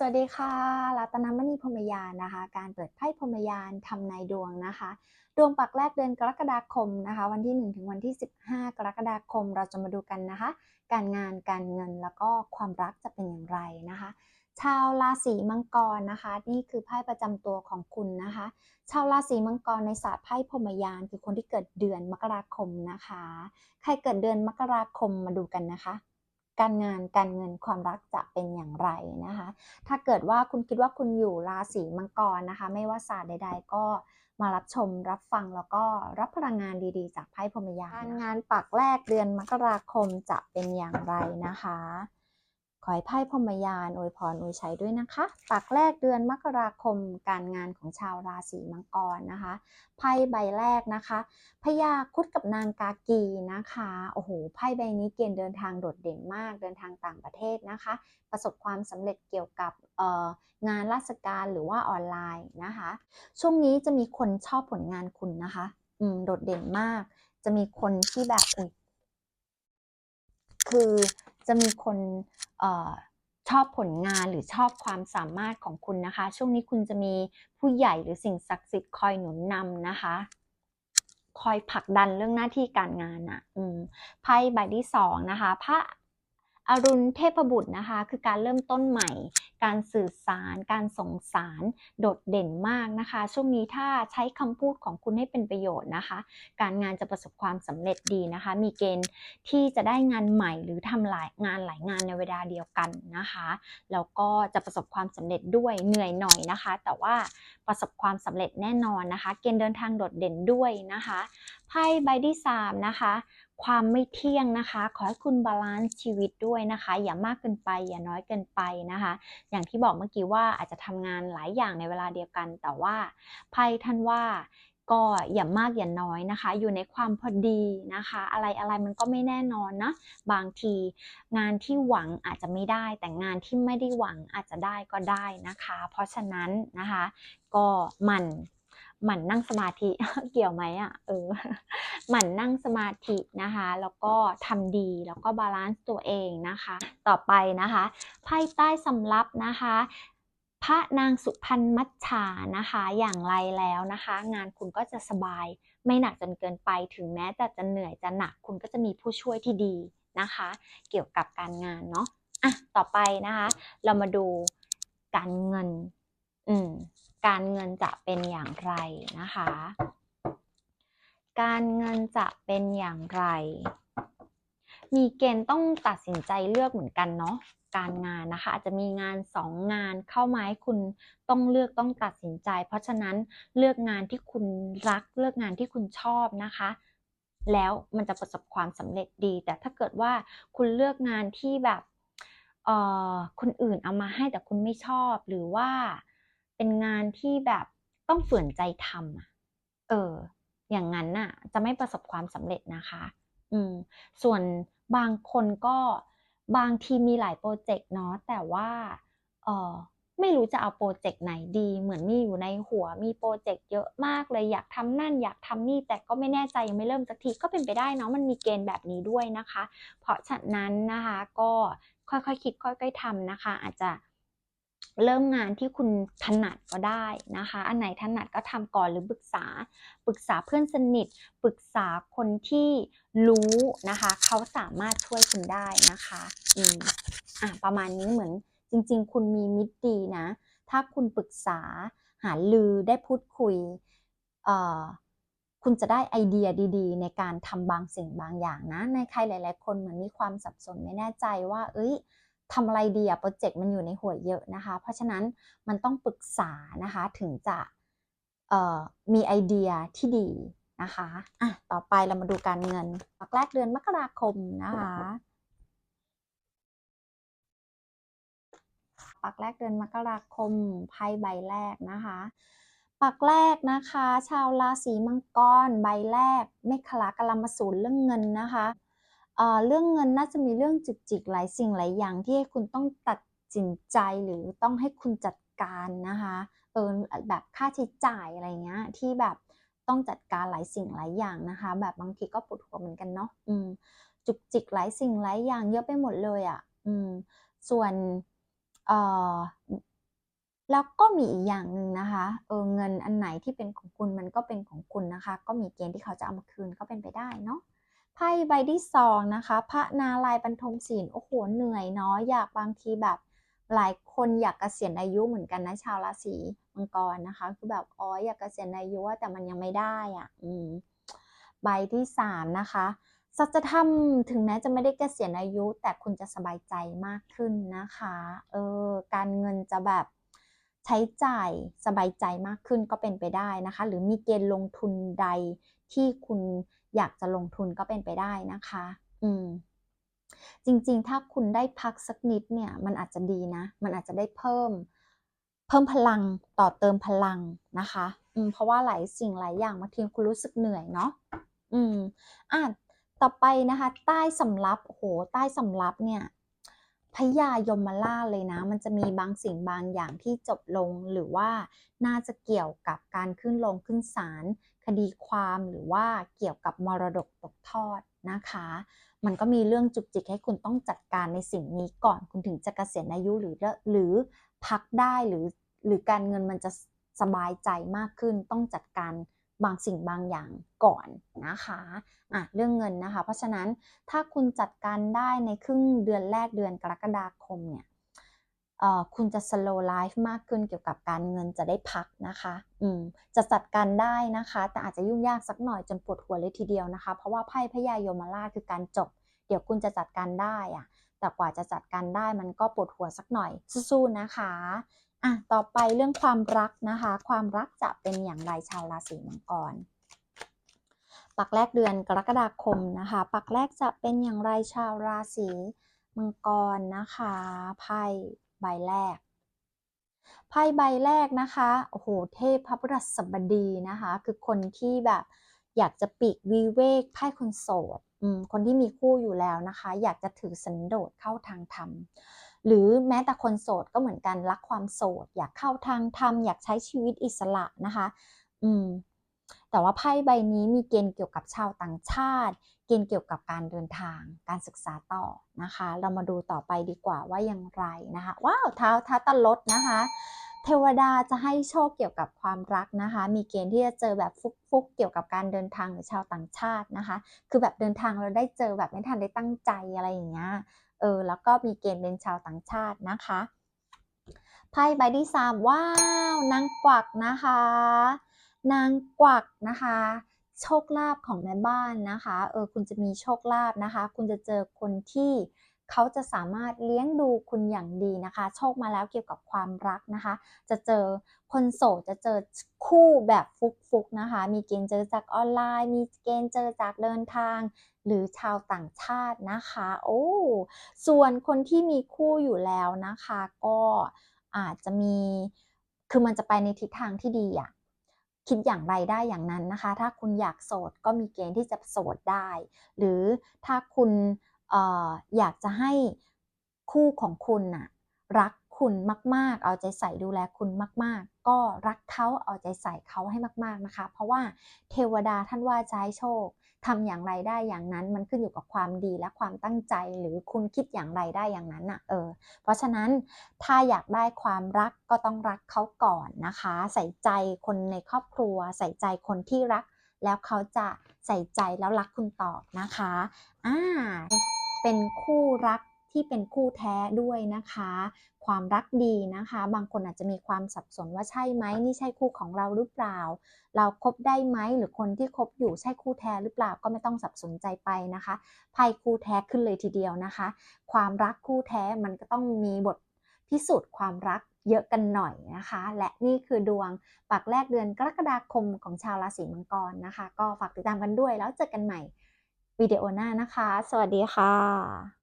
สวัสดีค่ะ รัตนมณีพรมยานนะคะ การเปิดไพ่พรมยานทำนายดวงนะคะ ดวงปักแรกเดือนกรกฎาคมนะคะ วันที่ 1 ถึงวันที่ 15 กรกฎาคมเราจะมาดูกันนะคะ การงานการเงินแล้วก็ความรักจะเป็นอย่างไรนะคะ ชาวราศีมังกรนะคะ นี่คือไพ่ประจำตัวของคุณนะคะ ชาวราศีมังกรในศาสตร์ไพ่พรมยานคือคนที่เกิดเดือนมกราคมนะคะ ใครเกิดเดือนมกราคมมาดูกันนะคะ การงานการเงินความรักจะเป็นอย่างไรนะคะ ถ้าเกิดว่าคุณคิดว่าคุณอยู่ราศีมังกรนะคะ ไม่ว่าศาสตร์ใด ๆ ก็มารับชมรับฟังแล้วก็รับพลังงานดีๆ จากไพ่พรมยานการงานปักแรกเดือนมกราคมจะเป็นอย่างไรนะคะ ขอให้ไพ่พมยานอวยพรอวยชัยด้วยนะคะ ปักแรกเดือนมกราคมการงานของชาวราศีมังกรนะคะ ไพ่ใบแรกนะคะพญาคุดกับนางกากีนะคะ โอ้โห ไพ่ใบนี้เกณฑ์เดินทางโดดเด่นมาก เดินทางต่างประเทศนะคะ ประสบความสำเร็จเกี่ยวกับงานราชการหรือว่าออนไลน์นะคะ ช่วงนี้จะมีคนชอบผลงานคุณนะคะ อืม โดดเด่นมาก จะมีคนที่แบบคือ จะมีคนอชอบผลงานหรือชอบความสามารถของคุณนะคะ ช่วงนี้คุณจะมีผู้ใหญ่หรือสิ่งศักดิ์สิทธิ์คอยหนุนนำนะคะ คอยผลักดันเรื่องหน้าที่การงานอะ่ะไพ่ใบที่สองนะคะพระ อรุณเทพบุตรนะคะ คือการเริ่มต้นใหม่ การสื่อสาร การส่งสาร โดดเด่นมากนะคะ ช่วงนี้ถ้าใช้คำพูดของคุณให้เป็นประโยชน์นะคะ การงานจะประสบความสำเร็จดีนะคะ มีเกณฑ์ที่จะได้งานใหม่หรือทำหลายงานหลายงานในเวลาเดียวกันนะคะ แล้วก็จะประสบความสำเร็จด้วยเหนื่อยหน่อยนะคะ แต่ว่าประสบความสำเร็จแน่นอนนะคะ เกณฑ์เดินทางโดดเด่นด้วยนะคะไพ่ใบที่สามนะคะ ความไม่เที่ยงนะคะ ขอให้คุณบาลานซ์ชีวิตด้วยนะคะ อย่ามากเกินไป อย่าน้อยเกินไปนะคะ อย่างที่บอกเมื่อกี้ว่าอาจจะทำงานหลายอย่างในเวลาเดียวกัน แต่ว่าไพ่ท่านว่าก็อย่ามากอย่าน้อยนะคะ อยู่ในความพอดีนะคะ อะไรอะไรมันก็ไม่แน่นอนนะบางทีงานที่หวังอาจจะไม่ได้ แต่งานที่ไม่ได้หวังอาจจะได้ก็ได้นะคะ เพราะฉะนั้นนะคะ ก็มัน หมั่นนั่งสมาธิเกี่ยวไหมอะเออหมั่นนั่งสมาธินะคะ แล้วก็ทำดีแล้วก็บาลานซ์ตัวเองนะคะ ต่อไปนะคะไพ่ใต้สำรับนะคะ พระนางสุพรรณมัชชานะคะ อย่างไรแล้วนะคะ งานคุณก็จะสบายไม่หนักจนเกินไป ถึงแม้จะจะเหนื่อยจะหนักคุณก็จะมีผู้ช่วยที่ดีนะคะ เกี่ยวกับการงานเนาะอะต่อไปนะคะ เรามาดูการเงิน อืมการเงินจะเป็นอย่างไรนะคะ การเงินจะเป็นอย่างไร มีเกณฑ์ต้องตัดสินใจเลือกเหมือนกันเนาะ การงานนะคะ อาจจะมีงานสองงานเข้ามาให้คุณต้องเลือกต้องตัดสินใจ เพราะฉะนั้นเลือกงานที่คุณรักเลือกงานที่คุณชอบนะคะแล้วมันจะประสบความสำเร็จดี แต่ถ้าเกิดว่าคุณเลือกงานที่แบบเออคนอื่นเอามาให้แต่คุณไม่ชอบ หรือว่า เป็นงานที่แบบต้องฝืนใจทำอะเออ อย่างนั้นน่ะ จะไม่ประสบความสำเร็จนะคะ อืม ส่วนบางคนก็บางทีมีหลายโปรเจกต์เนาะแต่ว่าเออไม่รู้จะเอาโปรเจกต์ไหนดี เหมือนมีอยู่ในหัวมีโปรเจกต์เยอะมากเลยอยากทำนั่นอยากทำนี่แต่ก็ไม่แน่ใจยังไม่เริ่มสักทีก็เป็นไปได้เนาะมันมีเกณฑ์แบบนี้ด้วยนะคะ เพราะฉะนั้นนะคะก็ค่อยๆคคิดค่อยๆทำนะคะ อาจจะ เริ่มงานที่คุณถนัดก็ได้นะคะ อันไหนถนัดก็ทำก่อนหรือปรึกษา ปรึกษาเพื่อนสนิท ปรึกษาคนที่รู้นะคะ เขาสามารถช่วยคุณได้นะคะ อืมอะประมาณนี้เหมือนจริง ๆ คุณมีมิตรดีนะ ถ้าคุณปรึกษาหาลือได้พูดคุย เอ่อ คุณจะได้ไอเดียดี ๆ ในการทำบางสิ่งบางอย่างนะ ในใครหลาย ๆ คนเหมือนมีความสับสนไม่แน่ใจว่า เอ้ย ทำอะไรดีอะโปรเจกต์มันอยู่ในหัวเยอะนะคะ เพราะฉะนั้นมันต้องปรึกษานะคะถึงจะมีไอเดียที่ดีนะคะอะต่อไปเรามาดูการเงินปักแรกเดือนมกราคมนะคะปักแรกเดือนมกราคมไพ่ใบแรกนะคะ ปักแรกนะคะ ชาวราศีมังกรใบแรกเมฆลากรมสูนเรื่องเงินนะคะ เรื่องเงินน่าจะมีเรื่องจุกจิกหลายสิ่งหลายอย่างที่ให้คุณต้องตัดสินใจหรือต้องให้คุณจัดการนะคะเออแบบค่าใช้จ่ายอะไรเงี้ยที่แบบต้องจัดการหลายสิ่งหลายอย่างนะคะ แบบบางทีก็ปวดหัวเหมือนกันเนาะอืมจุกจิกหลายสิ่งหลายอย่างเยอะไปหมดเลยอะ่ะอืมส่วนเอ่อแล้วก็มีอีกอย่างหนึ่งนะคะ เออเงินอันไหนที่เป็นของคุณมันก็เป็นของคุณนะคะ ก็มีเกณฑ์ที่เขาจะเอามาคืนก็เป็นไปได้เนาะ ไพ่ใบที่สองนะคะ พระนาลายบรรทมศีลโอ้โหเหนื่อยเนาะอยากบางทีแบบหลายคนอยากเกษียณอายุเหมือนกันนะชาวราศีมังกรนะคะ คือแบบอ๋ออยากเกษียณอายุแต่มันยังไม่ได้อะอืมใบที่สามนะคะสัจธรรมถึงแม้จะไม่ได้เกษียณอายุ แต่คุณจะสบายใจมากขึ้นนะคะเออการเงินจะแบบใช้จ่ายสบายใจมากขึ้นก็เป็นไปได้นะคะ หรือมีเกณฑ์ลงทุนใด ที่คุณอยากจะลงทุนก็เป็นไปได้นะคะ อืม จริงๆ ถ้าคุณได้พักสักนิดเนี่ย มันอาจจะดีนะ มันอาจจะได้เพิ่ม เพิ่มพลังต่อเติมพลังนะคะ อืม เพราะว่าหลายสิ่งหลายอย่างบางทีคุณรู้สึกเหนื่อยเนาะ อืม อะ ต่อไปนะคะ ใต้สำรับโอ้โหใต้สำรับเนี่ยพญายมราชเลยนะ มันจะมีบางสิ่งบางอย่างที่จบลงหรือว่าน่าจะเกี่ยวกับการขึ้นลงขึ้นศาล คดีความหรือว่าเกี่ยวกับมรดกตกทอดนะคะ มันก็มีเรื่องจุกจิกให้คุณต้องจัดการในสิ่งนี้ก่อนคุณถึงจะเกษียณอายุหรือหรือพักได้หรือหรือการเงินมันจะสบายใจมากขึ้นต้องจัดการบางสิ่งบางอย่างก่อนนะคะอะเรื่องเงินนะคะ เพราะฉะนั้นถ้าคุณจัดการได้ในครึ่งเดือนแรกเดือนกรกฎาคมเนี่ย คุณจะ slow life มากขึ้นเกี่ยวกับการเงินจะได้พักนะคะ อืม จะจัดการได้นะคะ แต่อาจจะยุ่งยากสักหน่อยจนปวดหัวเลยทีเดียวนะคะ เพราะว่าไพ่พญายมราชคือการจบ เดี๋ยวคุณจะจัดการได้อะแต่กว่าจะจัดการได้มันก็ปวดหัวสักหน่อย สู้ๆนะคะอะต่อไปเรื่องความรักนะคะ ความรักจะเป็นอย่างไรชาวราศีมังกร ปักแรกเดือนกรกฎาคมนะคะ ปักแรกจะเป็นอย่างไรชาวราศีมังกรนะคะไพ่ ใบแรกไพ่ใบแรกนะคะโอ้โหเทพพระพฤหัสบดีนะคะ คือคนที่แบบอยากจะปีกวิเวกไพ่คนโสดคนที่มีคู่อยู่แล้วนะคะ อยากจะถือสันโดษเข้าทางธรรม หรือแม้แต่คนโสดก็เหมือนกันรักความโสด อยากเข้าทางธรรมอยากใช้ชีวิตอิสระนะคะ อืม แต่ว่าไพ่ใบนี้มีเกณฑ์เกี่ยวกับชาวต่างชาติ เกณฑ์เกี่ยวกับการเดินทาง การศึกษาต่อนะคะ เรามาดูต่อไปดีกว่าว่าอย่างไรนะคะ ว้าวเท้าท้าตลดนะคะ เทวดาจะให้โชคเกี่ยวกับความรักนะคะ มีเกณฑ์ที่จะเจอแบบฟุกๆเกี่ยวกับการเดินทางหรือชาวต่างชาตินะคะ คือแบบเดินทางเราได้เจอแบบไม่ทันได้ตั้งใจอะไรอย่างเงี้ย เออ แล้วก็มีเกณฑ์เป็นชาวต่างชาตินะคะไพ่ใบที่สามว้าว นางกวักนะคะ นางกวักนะคะ โชคลาภของแม่บ้านนะคะเออคุณจะมีโชคลาภนะคะ คุณจะเจอคนที่เขาจะสามารถเลี้ยงดูคุณอย่างดีนะคะ โชคมาแล้วเกี่ยวกับความรักนะคะ จะเจอคนโสดจะเจอคู่แบบฟุกๆนะคะ มีเกณฑ์เจอจากออนไลน์ มีเกณฑ์เจอจากเดินทาง หรือชาวต่างชาตินะคะ โอ้ส่วนคนที่มีคู่อยู่แล้วนะคะ ก็อาจจะมีคือมันจะไปในทิศทางที่ดีอะ คิดอย่างไรได้อย่างนั้นนะคะ ถ้าคุณอยากโสดก็มีเกณฑ์ที่จะโสดได้ หรือถ้าคุณออยากจะให้คู่ของคุณน่ะรัก คุณมาก ๆ เอาใจใส่ดูแลคุณมาก ๆ ก็รักเขาเอาใจใส่เขาให้มาก ๆนะคะ เพราะว่าเทวดาท่านว่าจะให้โชคทำอย่างไรได้อย่างนั้นมันขึ้นอยู่กับความดีและความตั้งใจหรือคุณคิดอย่างไรได้อย่างนั้นอะเออเพราะฉะนั้นถ้าอยากได้ความรักก็ต้องรักเขาก่อนนะคะ ใส่ใจคนในครอบครัว ใส่ใจคนที่รัก แล้วเขาจะใส่ใจแล้วรักคุณตอบนะคะอ่าเป็นคู่รัก ที่เป็นคู่แท้ด้วยนะคะ ความรักดีนะคะ บางคนอาจจะมีความสับสนว่าใช่ไหมนี่ใช่คู่ของเราหรือเปล่า เราครบได้ไหมหรือคนที่คบอยู่ใช่คู่แท้หรือเปล่าก็ไม่ต้องสับสนใจไปนะคะไพ่คู่แท้ขึ้นเลยทีเดียวนะคะ ความรักคู่แท้มันก็ต้องมีบทพิสูจน์ความรักเยอะกันหน่อยนะคะ และนี่คือดวงปักแรกเดือนกรกฎาคมของชาวราศีมังกรนะคะ ก็ฝากติดตามกันด้วยแล้วเจอกันใหม่วิดีโอหน้านะคะ สวัสดีค่ะ